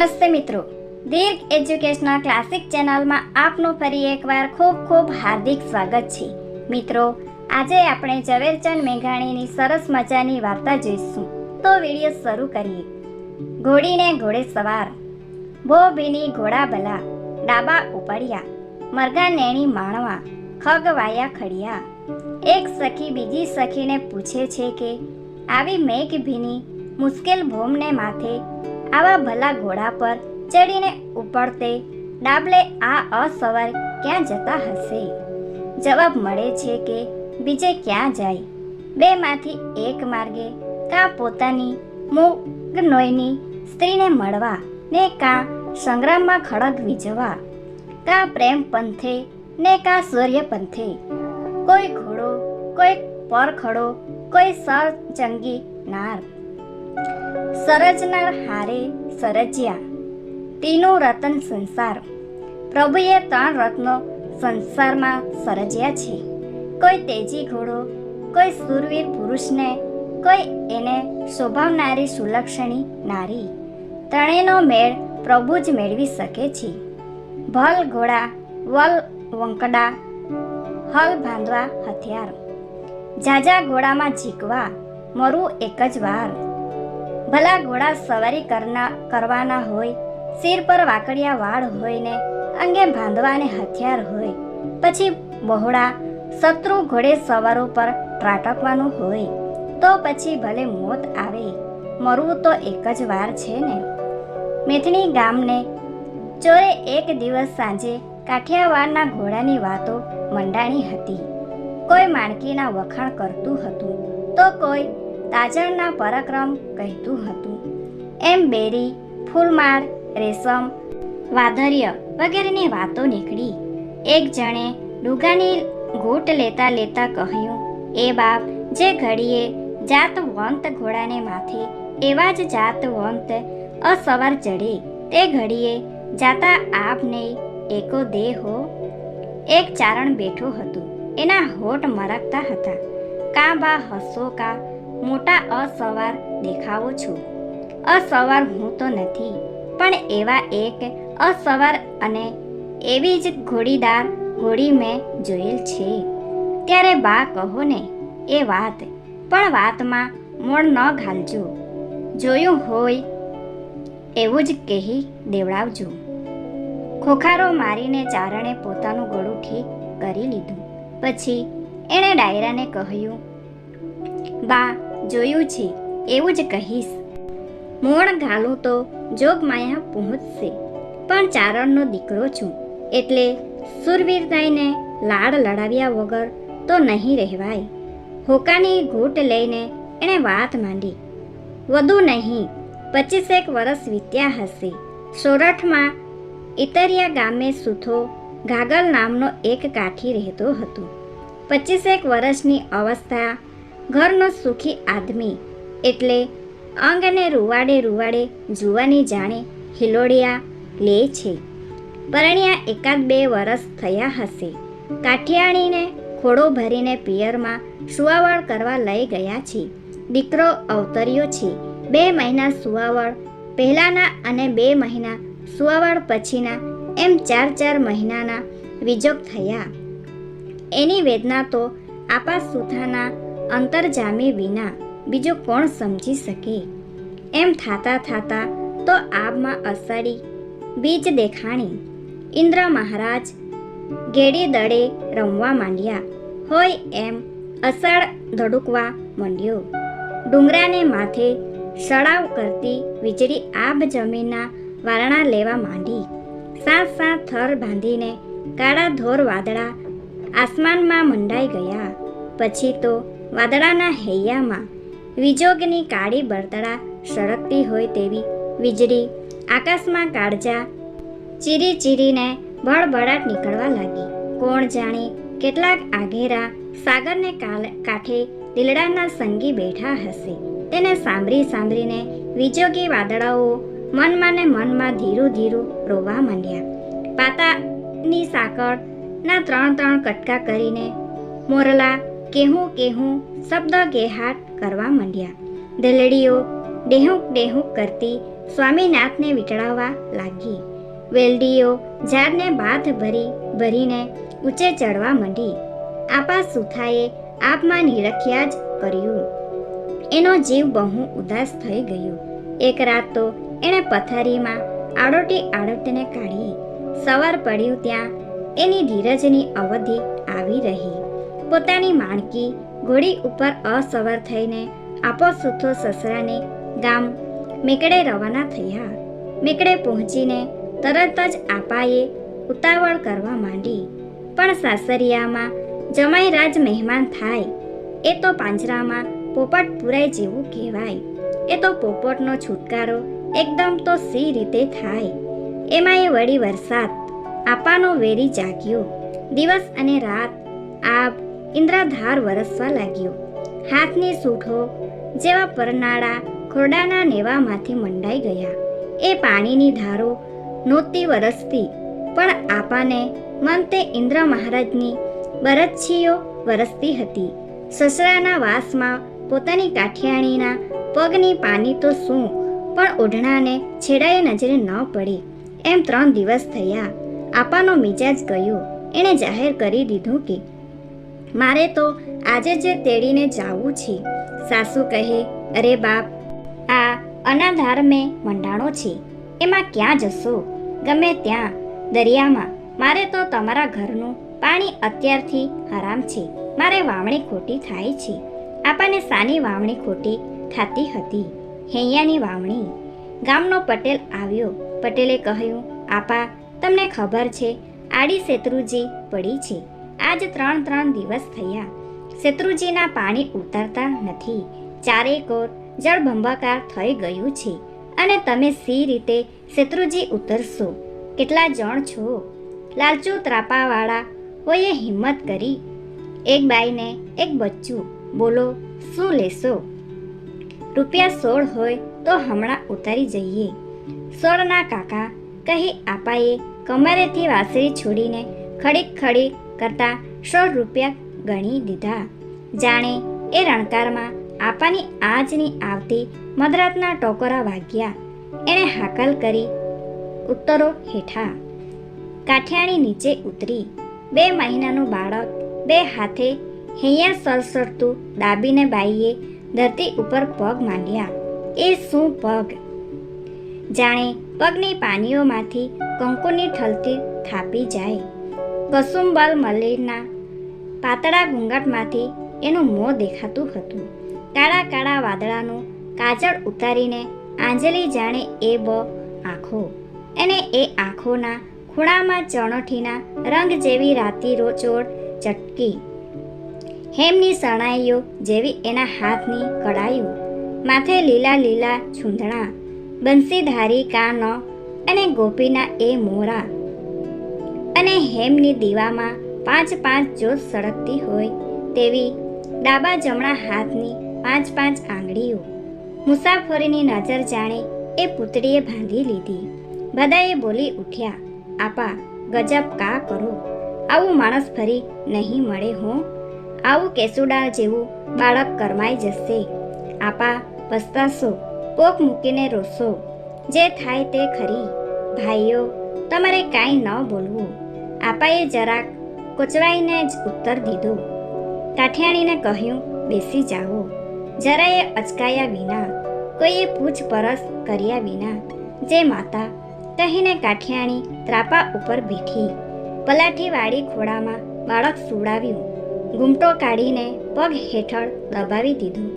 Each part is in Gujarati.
નમસ્તે મિત્રો. દીર્ઘ એજ્યુકેશનલ ક્લાસિક ચેનલમાં આપનું ફરી એકવાર ખૂબ ખૂબ હાર્દિક સ્વાગત છે. મિત્રો, આજે આપણે ઝવેરચંદ મેઘાણીની સરસ મજાની વાર્તા જોઈશું. તો વીડિયો શરૂ કરીએ. ઘોડીને ઘોડે સવાર. ભો ભીની ઘોડા ભલા. ડાબા ઉપાડ્યા. મરઘા નેણી માણવા. ખગ વાયા ખડિયા. એક સખી બીજી સખીને પૂછે છે કે, આવી મેઘ ભીની, મુશ્કેલ ભોમને માથે આવા ભલા ઘોડા પર ચડીને ઉપડતે, ડાબલે આ અસવાર ક્યાં જતા હશે? જવાબ મળે છે કે બીજે ક્યાં જાય? બેમાંથી એક માર્ગે કાં પોતાની મોગનોયની સ્ત્રીને મળવા ને કાં સંગ્રામમાં ખડગ વીજવા? કાં પ્રેમ પંથે ને કાં સૂર્ય પંથે? કોઈ ઘોડો, કોઈ પરખડો, કોઈ સર ચંગી નાર? સરજનાર હારે સરજ્યા. તીનું રતન સંસાર. પ્રભુએ ત્રણ રત્નો સંસારમાં સરજ્યા છે. કોઈ તેજી ઘોડો, કોઈ સુરવીર પુરુષને, કોઈ એને શોભાવનારી સુલક્ષણી નારી. ત્રણેયનો મેળ પ્રભુ જ મેળવી શકે છે. ભલ ઘોડા, વલ વંકડા, હલ બાંધવા હથિયાર. ઝાઝા ઘોડામાં ઝીકવા મરું એક જ વાર. ભલા ઘોડા સવારી કરના, કરવાના હોય, શિર પર વાકડિયા વાળ હોય ને અંગે બાંધવાને હથિયાર હોય, પછી બહોળા શત્રુ ઘોડે સવારો પર ત્રાટકવાનું હોય, તો પછી ભલે મોત આવે, મરવું તો એક જ વાર છે ને. મેથણી ગામને ચોરે એક દિવસ સાંજે કાઠિયાવાડના ઘોડાની વાતો મંડાણી હતી. કોઈ માણકીના વખાણ કરતું હતું, તો કોઈ તાજણના પરાક્રમ કહેતું હતું. એમ બેરી, ફૂલમાળ, રેશમ વાધર્ય વગેરેની વાતો નીકળી. એક જણે ડુગાની ઘૂંટ લેતા લેતા કહ્યું, એ બાપ, જે ઘડીએ જાતવંત ઘોડાને માથે, એવા જ જાતવંત અસવાર ચડે તે ઘડીએ જાતા આપને એકો દેહો એક ચારણ બેઠો હતું. એના હોઠ મરકતા હતા. કા બા હસો કા મોટા અસવાર દેખાવો છો. અસવાર હું તો નથી, પણ એવા એક અસવાર અને એવી જ ઘોડીદાર ઘોડી મેં જોયેલ છે. ત્યારે બા કહો ને, એ વાત, પણ વાતમાં મોણ ન ઘાલજો. જોયું હોય એવું જ કહી દેવડાવજો. ખોખારો મારીને ચારણે પોતાનું ગળું ઠીક કરી લીધું. પછી એણે ડાયરાને કહ્યું, બા જોયું છે, એવું જ કહીશ. મોણ ઘાલું તો જોગમાયા પહોંચશે. પણ ચારણનો દીકરો છું, એટલે સુરવીરતાઈને લાડ લડાવ્યા વગર તો નહીં રહેવાય. હોકાની ઘૂંટ લઈને એણે વાત માંડી. વધુ નહીં, પચીસેક વર્ષ વીત્યા હશે. સોરઠમાં ઇતરિયા ગામે સુથો ઘાગલ નામનો એક કાઠી રહેતો હતો. પચીસેક વર્ષની અવસ્થા ઘરનો સુખી આદમી. એટલે અંગને રૂવાડે રૂવાડે જુવાની જાણે હિલોડિયા લે છે. પરણ્યા એકાદ બે વરસ થયા હશે. કાઠિયાણીને ખોડો ભરીને પિયરમાં સુવાવળ કરવા લઈ ગયા છે. દીકરો અવતર્યો છે. બે મહિના સુવાવળ, પહેલાના અને બે મહિના સુવાવળ પછીના એમ ચાર ચાર મહિનાના વિજોગ થયા. એની વેદના તો આપા સુથાના અંતરજામી વિના બીજું કોણ સમજી શકે? એમ થાતા થાતા તો આબમાં અસાડી બીજ દેખાણી. ઇન્દ્ર મહારાજ ગેડી દડે રમવા માંડ્યા. હોય એમ અષાઢ ધડુકવા માંડ્યો. ડુંગરાને માથે સડાવ કરતી વીજળી આબ જમીનના વારણા લેવા માંડી. સાત સાત થર બાંધીને કાળા ધોર વાદળા આસમાનમાં મંડાઈ ગયા. પછી તો વાદળાના હૈયામાં વિજોગની કાળી બળતળા સળગતી હોય તેવી વીજળી, આકાશમાં કાળજા, ચીરી ચીરીને ભળભળાટ નીકળવા લાગી. કોણ જાણે કેટલાક આઘેરા સાગરને કાંઠે લીલડાના સંગી બેઠા હશે. તેને સાંભળી સાંભળીને વિજોગી વાદળાઓ મનમાં ને મનમાં ધીરું ધીરું રોવા માંડ્યા. પાતાની સાંકળના ત્રણ ત્રણ કટકા કરીને મોરલા કેહું કેહું શબ્દ ગેહાટ કરવા માંડ્યા. દલડીઓ ડેહુંક ડેહુંક કરતી સ્વામીનાથને વીંટળાવવા લાગી. વેલડીઓ ઝાડને બાથ ભરી, ભરીને ઊંચે ચડવા માંડી. આપા સુથાએ આપમાં નિરખ્યા જ કર્યું. એનો જીવ બહુ ઉદાસ થઈ ગયો. એક રાત તો એણે પથારીમાં આડોટી આડોટીને કાઢી. સવાર પડ્યું ત્યાં એની ધીરજની અવધિ આવી રહી. પોતાની માણકી ઘોડી ઉપર અસવાર થઈને આપો સુથો સસરાને ગામ મેકડે રવાના થયા. મેકડે પહોંચીને તરત જ આપાએ ઉતાવળ કરવા માંડી. પણ સાસરિયામાં જમાઈ રાજ મહેમાન થાય. એ તો પાંજરામાં પોપટ પુરાય જેવું કહેવાય. એ તો પોપટનો છુટકારો એકદમ તો સી રીતે થાય. એમાં એ વળી વરસાદ, આપાનો વેરી જાગ્યો. દિવસ અને રાત આપ ઇન્દ્રાધાર વરસવા લાગ્યો. હાથની સૂઠો જેવા પરનાળા ખોરડાના નેવામાંથી મંડાઈ ગયા. એ પાણીની ધારો નહોતી વરસતી, પણ આપાને મન તે ઇન્દ્ર મહારાજની બરચ્છીઓ વરસતી હતી. સસરાના વાસમાં પોતાની કાઠિયાણીના પગની પાની તો શું પણ ઓઢણાને છેડાએ નજરે ન પડી. એમ ત્રણ દિવસ થયા. આપાનો મિજાજ ગયો. એણે જાહેર કરી દીધું કે મારે તો આજે જે તેડીને જાવું છે, સાસુ કહે, અરે બાપ, આ અનાધાર મેં મંડાણો છે, એમાં ક્યાં જશો? ગમે ત્યાં, દરિયામાં. મારે તો તમારા ઘરનું પાણી અત્યારથી હરામ છે. મારે વાવણી ખોટી થાય છે. આપાને સાની વાવણી ખોટી થાતી હતી. હૈયાની વાવણી. ગામનો પટેલ આવ્યો. પટેલે કહ્યું, આપા, તમને ખબર છે, આડી શેત્રુજી પડી છે. આજ ત્રણ ત્રણ દિવસ થયા. શેત્રુજીના પાણી ઉતરતા નથી. ચારે કોર જળબંબાકાર થઈ ગયું છે. અને તમે સી રીતે શેત્રુજી ઉતરશો? કેટલા જણ છો? લાલચુ ત્રાપાવાળા કોઈએ હિંમત કરી? એક બાઈને એક બચ્ચું. બોલો, શું લેશો? રૂપિયા સોળ હોય તો હમણાં ઉતારી જઈએ. સોળના કાકા કહી, આપાએ કમરેથી વાસળી છોડીને ખડીક ખડીક કરતા સોળ રૂપિયા ગણી દીધા. જાણે એ રણકારમાં આપાની આજની આવતી મદરાતના ટોકરા વાગ્યા. એણે હાકલ કરી ઉત્તરો હેઠા. કાઠિયાણી નીચે ઉતરી. બે મહિનાનું બાળક બે હાથે હૈયા સરસરતું દાબીને બાઈએ ધરતી ઉપર પગ માંડ્યા. એ શું પગ? જાણે પગની પાનીઓમાંથી કંકુની ઠલતી થાપી જાય. કસુંબલ મલ્લીના પાતળા ઘૂંઘટમાંથી એનું મોં દેખાતું હતું. કાળા કાળા વાદળાનું કાજળ ઉતારીને આંજલી જાણે એ બ આંખો. એને એ આંખોના ખૂણામાં ચણોઠીના રંગ જેવી રાતી રોચોડ ચટકી. હેમની સણાઈઓ જેવી એના હાથની કડાઈઓ માથે લીલા લીલા છૂંદણા, બંસીધારી કાનો અને ગોપીના એ મોરા. અને હેમની દીવામાં પાંચ પાંચ જોત સળગતી હોય તેવી ડાબા જમણા હાથની પાંચ પાંચ આંગળીઓ મુસાફરીની નજર જાણે એ પુતળીએ બાંધી લીધી. બધાએ બોલી ઉઠ્યા, આપા, ગજબ કા કરો? આવું માણસ ફરી નહીં મળે હો. આવું કેસુડા જેવું બાળક કરમાઈ જશે. આપા, પસ્તાશો પોક મૂકીને રોશો જે થાય તે ખરી. ભાઈઓ, તમારે કાંઈ ન બોલવું. આપાએ જરાક કોચવાઈને જ ઉત્તર દીધો. કાઠિયાણીને કહ્યું, બેસી જાઓ. જરાએ અચકાયા વિના, કોઈએ પૂછપરછ કર્યા વિના, જે માતા કહીને કાઠિયાણી ત્રાપા ઉપર બેઠી, પલાઠીવાળી ખોળામાં બાળક સુડાવ્યું ઘૂમટો કાઢીને પગ હેઠળ દબાવી દીધું.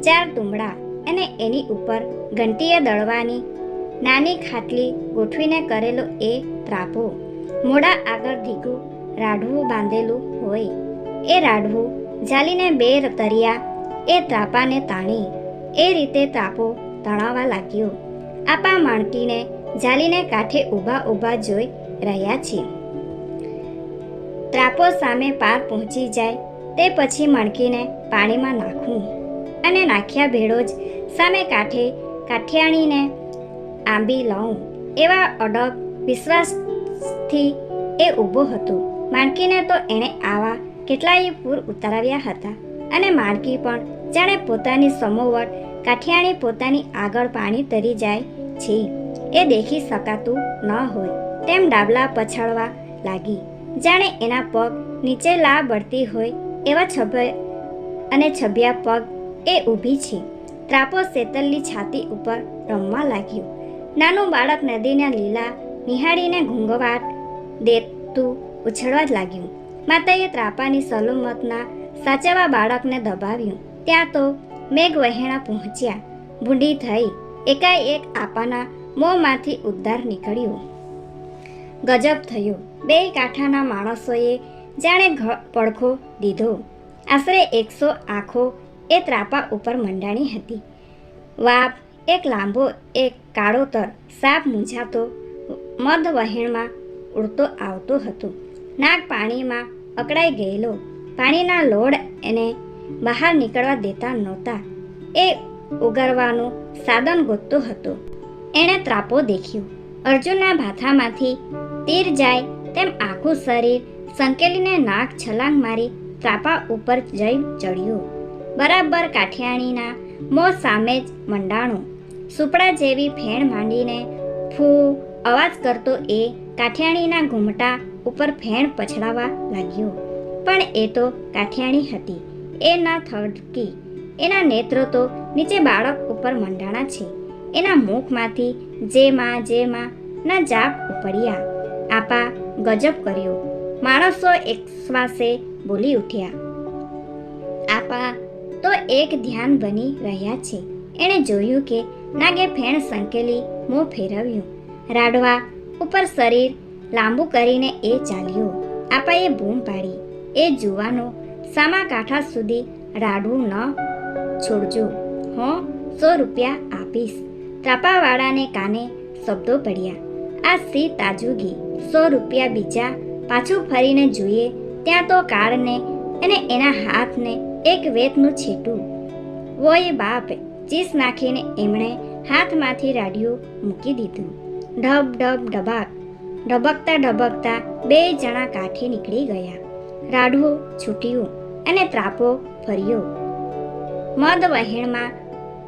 ચાર તુમડા અને એની ઉપર ઘંટીએ દળવાની નાની ખાટલી ગોઠવીને કરેલો એ ત્રાપો મોડા આગળ ધીકું રાઢવું બાંધેલું હોય. એ રાઢવું જાલીને બે તરિયા, એ ત્રાપાને તાણી. એ રીતે ત્રાપો તણાવા લાગ્યો. આપા માણકીને જાલીને કાંઠે ઊભા ઊભા જોઈ રહ્યા છીએ. ત્રાપો સામે પાર પહોંચી જાય, તે પછી મણકીને પાણીમાં નાખવું અને નાખ્યા ભેળો જ સામે કાંઠે કાઠિયાણીને આંબી લઉં એવા અડગ વિશ્વાસથી એ ઊભો હતો. માણકીને તો એણે આવા કેટલાય પૂર ઉતારાવ્યા હતા અને માણકી પણ જાણે પોતાની સમોવટ કાઠિયાણી પોતાની આગળ પાણી તરી જાય છે. એ દેખી શકાતું ન હોય. તેમ ડાબલા પછાડવા લાગી. જાણે એના પગ નીચે લા બળતી હોય એવા છભે અને છબિયા પગ એ ઊભી છે. ત્રાપો શેતલની છાતી ઉપર રમવા લાગ્યું. નાનું બાળક નદીના લીલા નિહાળીને ઘૂંઘવાટ દેતું ઉછળવા જ લાગ્યું. માતાએ ત્રાપાની સલુમતના સાચવા બાળકને દબાવ્યું. ત્યાં તો મેઘ વહેણા પહોંચ્યા. ભૂંડી થઈ એકાએક આપાના મોંમાંથી ઉદ્ધાર નીકળ્યો. ગજબ થયો. બે કાંઠાના માણસોએ જાણે ઘ- પડખો દીધો. આશરે એકસો આંખો એ ત્રાપા ઉપર મંડાણી હતી. વાપ એક લાંબો, એક કાળો તર સાપ મૂંઝાતો મધ વહેણમાં ઉડતો આવતો હતો. નાગ પાણીમાં અકળાઈ ગયેલો. પાણીના લોડ એને બહાર નીકળવા દેતા નહોતા. એ ઉગારવાનું સાધન ગોતતો હતો. એણે ત્રાપો દેખ્યો. અર્જુનના ભાથામાંથી તીર જાય તેમ આખું શરીર સંકેલીને નાક છલાંગ મારી ત્રાપા ઉપર જઈ ચડ્યું. બરાબર કાઠિયાણીના મોં સામે જ મંડાણું. સુપડા જેવી ફેણ માંડીને ફૂ અવાજ કરતો એ કાઠિયાણીના ઘૂમટા ઉપર ફેણ પછડાવા લાગ્યો. પણ એ તો કાઠિયાણી હતી. એ ન થડકી. એના નેત્રો તો નીચે બાળક ઉપર મંડાણા છે. એના મુખમાંથી જે માં જે માં ના જાપ ઉપડ્યા. આપા ગજબ કર્યો. માણસો એકશ્વાસે બોલી ઉઠ્યા. આપા તો એક ધ્યાન બની રહ્યા છે. એણે જોયું કે નાગે ફેણ સંકેલી મોં ફેરવ્યું. રાડવા ઉપર શરીર લાંબુ કરીને એ ચાલ્યો. આપાએ બૂમ પાડી. એ જુવાનો સામા કાંઠા સુધી રાડવું ન છોડજો. હું સો રૂપિયા આપીશ. ત્રાપાવાળાને કાને શબ્દો પડ્યા. આ સી તાજુગી સો રૂપિયા બીજા પાછું ફરીને જોઈએ ત્યાં તો કાળને અને એના હાથને એક વેતનું છેટું. વોય બાપ, ચીસ નાખીને એમણે હાથમાંથી રાડિયું મૂકી દીધું. ઢબ ઢબ ઢબાક ઢબકતા ઢબકતા બે જણા કાંઠે નીકળી ગયા. રાડવું છૂટ્યું અને ત્રાપો ફર્યો. મદ વહેણમાં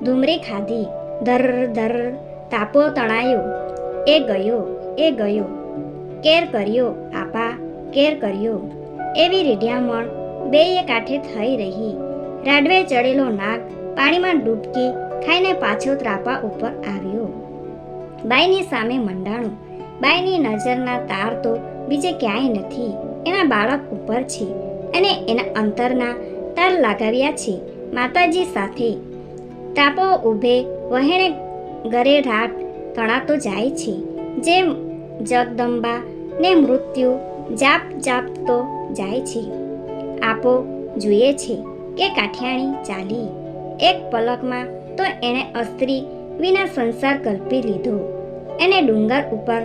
ધૂમરી ખાધી. ધર ધર તાપો તણાયો. એ ગયો એ ગયો. કેર કર્યો, આપા, કેર કર્યો. એવી રીઢિયામણ બેય કાંઠે થઈ રહી. રાડવે ચડેલો નાગ પાણીમાં ડૂબકી ખાઈને પાછો ત્રાપા ઉપર આવ્યો. બાઈની સામે મંડાણું. બાઈની નજરના તાર તો બીજે ક્યાંય નથી. એના બાળક ઉપર છે અને એના અંતરના તાર લગાવ્યા છે માતાજી સાથે. તાપો ઊભે વહેણે ગરે રાટ તણાતો જાય છે. જેમ જગદંબા ને મૃત્યુ જાપ જાપતો જાય છે. આપો જુએ છે કે કાઠિયાણી ચાલી. એક પલકમાં તો એણે અસ્ત્રી વિના સંસાર કલ્પી લીધો. એને ડુંગર ઉપર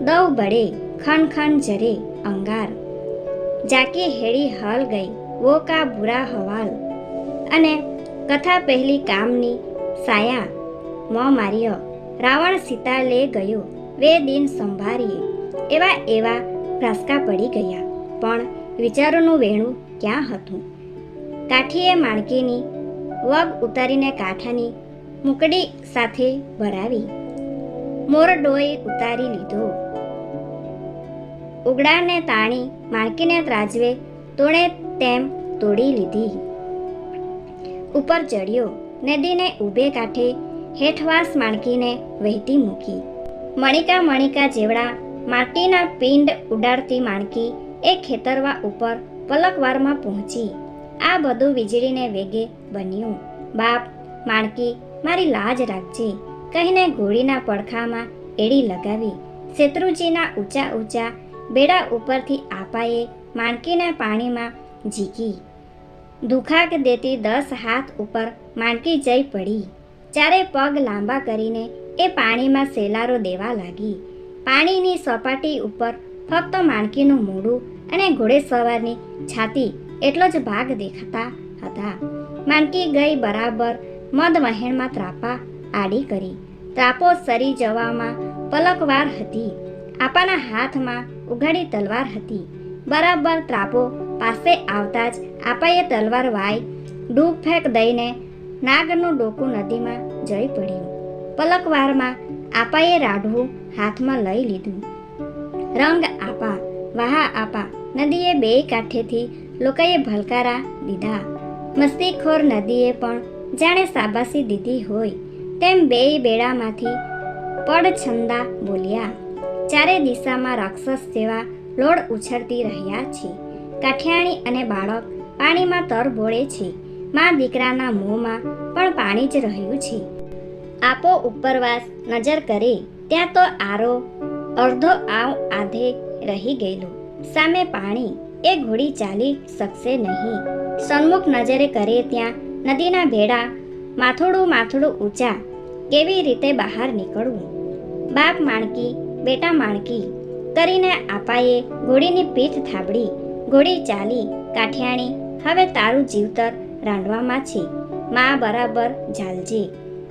દવ બળે ખન ખન જરે, અંગાર. જાકી હેડી હલ ગઈ, વો કા બુરા હવાલ. અને કથા પહેલી કામની, સાયા, મો માર્યો, રાવણ સીતા લે ગયો, વે દિન સંભારીએ. એવા એવા ભ્રાસકા પડી ગયા, પણ વિચારોનું વેણું ક્યાં હતું? કાઠીએ માણકીની વગ ઉતારીને કાંઠાની મુકડી સાથે ભરાવી મોરડોએ ઉતારી લીધો. ઉગડાને તાણી માણકીને ત્રાજવે તોડે તેમ તોડી લીધી. ઉપર ચડ્યો નદીને ઊભે કાંઠે હેઠવાસ માણકીને વહેતી મૂકી. મણિકા મણિકા જેવડા માટીના પિંડ ઉડાડતી માણકી એ ખેતરવા ઉપર પલકવારમાં પહોંચી. આ બધું વીજળીને વેગે બન્યું. બાપ, માણકી, મારી લાજ રાખજે. કહીને ઘોડીના પડખામાં એડી લગાવી શેત્રુજીના ઊંચા ઊંચા બેડા ઉપરથી આપાએ માણકીને પાણીમાં ઝીકી. દુખાક દેતી દસ હાથ ઉપર માણકી જઈ પડી. ચારે પગ લાંબા કરીને એ પાણીમાં સેલારો દેવા લાગી. પાણીની સપાટી ઉપર ફક્ત માણકીનું મોઢું અને ઘોડેસવારની છાતી એટલો જ ભાગ દેખાતા હતા. માણકી ગઈ બરાબર મદ વહેણમાં ત્રાપા આડી કરી. ત્રાપો સરી જવામાં પલકવાર હતી. આપાના હાથમાં ઉઘાડી તલવાર હતી. બરાબર ત્રાપો પાસે આવતા જ આપાએ તલવાર વાય, ડૂબ ફેંક દઈને નાગનું ડોકું નદીમાં જઈ પડ્યું. પલકવારમાં આપાએ રાઢવું હાથમાં લઈ લીધું. રંગ આપા, વાહા આપા, નદીએ બે કાંઠેથી લોકોએ ભલકારા દીધા. મસ્તીખોર નદીએ પણ જાણે સાબાસી દીધી હોય. તેમ બે બેડામાંથી પડછંદા બોલ્યા, ચારે દિશામાં રાક્ષસ જેવા લોડ ઉછળતી રહ્યા છે. કાઠિયાણી અને બાળક પાણીમાં તરબોળે છે. મા દીકરાના મોંમાં પણ પાણી જ રહ્યું છે. આપો ઉપરવાસ નજર કરે. ત્યાં તો આરો અડધો આવ આધે રહી ગયેલો. સામે પાણી, એ ઘોડી ચાલી શકશે નહીં. સન્મુખ નજરે કરે ત્યાં નદીના ભેડા માથોડું માથોડું ઊંચા. કેવી રીતે બહાર નીકળવું? બાપ માણકી, બેટા માણકી, કરીને આપાએ ઘોડીની પીઠ થાબડી, ઘોડી ચાલી, કાઠિયાણી, હવે તારું જીવતર રાંડવામાં છે. મા બરાબર ઝાલજે.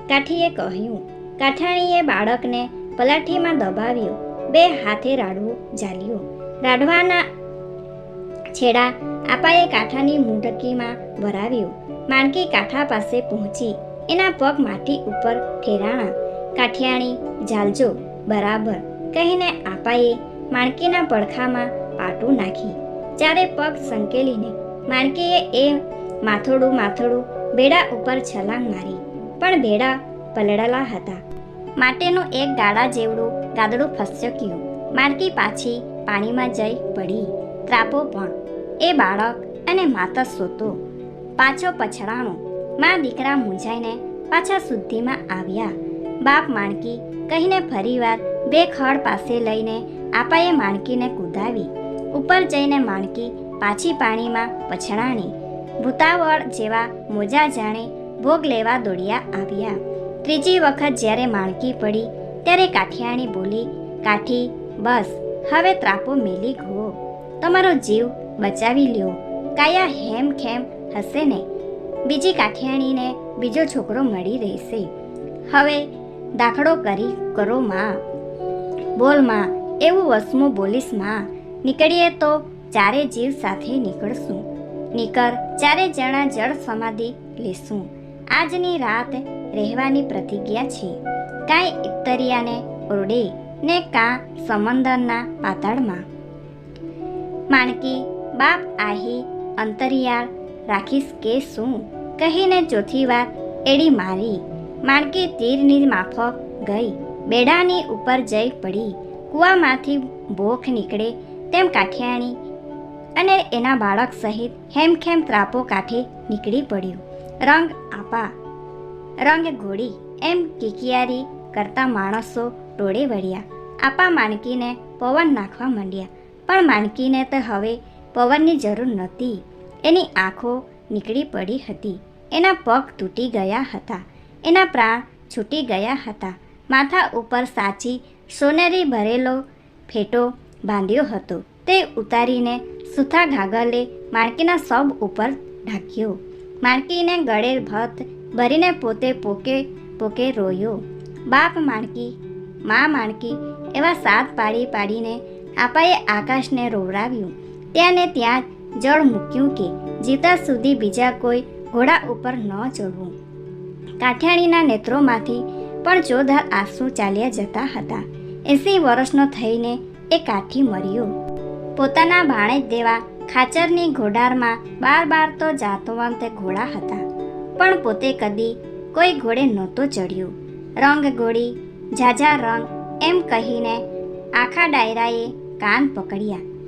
કાઠીએ કહ્યું, કાઠાણીએ બાળકને પલાઠીમાં દબાવ્યો, બે હાથે રાડવું ઝાલ્યું. રાડવાના છેડા આપાએ કાંઠાની મુંડકીમાં ભરાવ્યું માણકી કાંઠા પાસે પહોંચી એના પગ માટી ઉપર ઠેરાણા, કાઠિયાણી ઝાલજો બરાબર કહીને આપાએ માણકીના પડખામાં પાટું નાખી. ચારે પગ સંકેલીને માણકીએ એ માથોડું માથોડું બેડા ઉપર છલાંગ મારી, પણ બેડા પલળેલા હતા. માટેનું એક ગાડા જેવડું ગાદડું ફસક્યું માણકી પાછી પાણીમાં જઈ પડી. ત્રાપો પણ એ બાળક અને માતા સોતો પાછો પછડાણો. મા દીકરા મૂંઝાઈને પાછા શુદ્ધિમાં આવ્યા. બાપ માણકી કહીને ફરીવાર બે ખડ પાસે લઈને આપાએ માણકીને કૂદાવી. ઉપર જઈને માણકી પાછી પાણીમાં પછડાણી. ભૂતાવળ જેવા મોજા જાણે ભોગ લેવા દોડ્યા આવ્યા. ત્રીજી વખત જ્યારે માણકી પડી, ત્યારે કાઠિયાણી બોલી, કાઠી, બસ, હવે ત્રાપો મેલી ઘો તમારો જીવ બચાવી લ્યો. કાયા હેમ ખેમ હશે ને? બીજી કાઠિયાણીને બીજો છોકરો મળી રહેશે. હવે દાખલો કરી કરો માં. બોલમાં, એવું વસમું બોલીશમાં. નીકળીએ તો ચારે જીવ સાથે નીકળશું. નીકળ ચારે જણા જળ સમાધિ લેશું. આજની રાત રહેવાની પ્રતિજ્ઞા છે. કાંઈ ઇતરિયાને ઓરડે ને કાં સમંદરના પાતાળમાં. માણકી બાપ આહી અંતરિયાળ રાખીશ કે શું? કહીને ચોથી વાર એડી મારી. માણકી તીરની માફક ગઈ. બેડાની ઉપર જઈ પડી. કૂવામાંથી ભોખ નીકળે તેમ કાઠિયાણી અને એના બાળક સહિત હેમખેમ ત્રાપો કાંઠે નીકળી પડ્યું. રંગ આપા. રંગ ઘોડી. એમ કિકિયારી કરતા માણસો ટોળે વળ્યા. આપા માણકીને પવન નાખવા માંડ્યા. પણ માણકીને તો હવે પવનની જરૂર નહોતી. એની આંખો નીકળી પડી હતી. એના પગ તૂટી ગયા હતા. એના પ્રાણ છૂટી ગયા હતા. માથા ઉપર સાચી સોનેરી ભરેલો ફેટો બાંધ્યો હતો. તે ઉતારીને સુથા ઘાગલે માણકીના સબ ઉપર ઢાંક્યો. માણકીને ગળે ભત ભરીને પોતે પોકે પોકે રોયો. બાપ માણકી, મા માણકી એવા સાત પાડી પાડીને આપાએ આકાશને રોવરાવ્યું ત્યાં ને ત્યાં જળ મૂક્યું કે જીતા સુધી બીજા કોઈ ઘોડા ઉપર ન ચડવું. કાઠિયાણીના નેત્રોમાંથી પણ જોધાર આંસુ ચાલ્યા જતા હતા. એસી વર્ષનો થઈને એ કાઠી મર્યો. પોતાના ભાણે દેવા ખાચરની ઘોડારમાં બાર બાર તો જાતવંત ઘોડા હતા. પણ પોતે કદી કોઈ ઘોડે નહોતો ચડ્યો. રંગ ગોળી, ઝાઝા રંગ એમ કહીને આખા ડાયરાએ કાન પકડ્યા.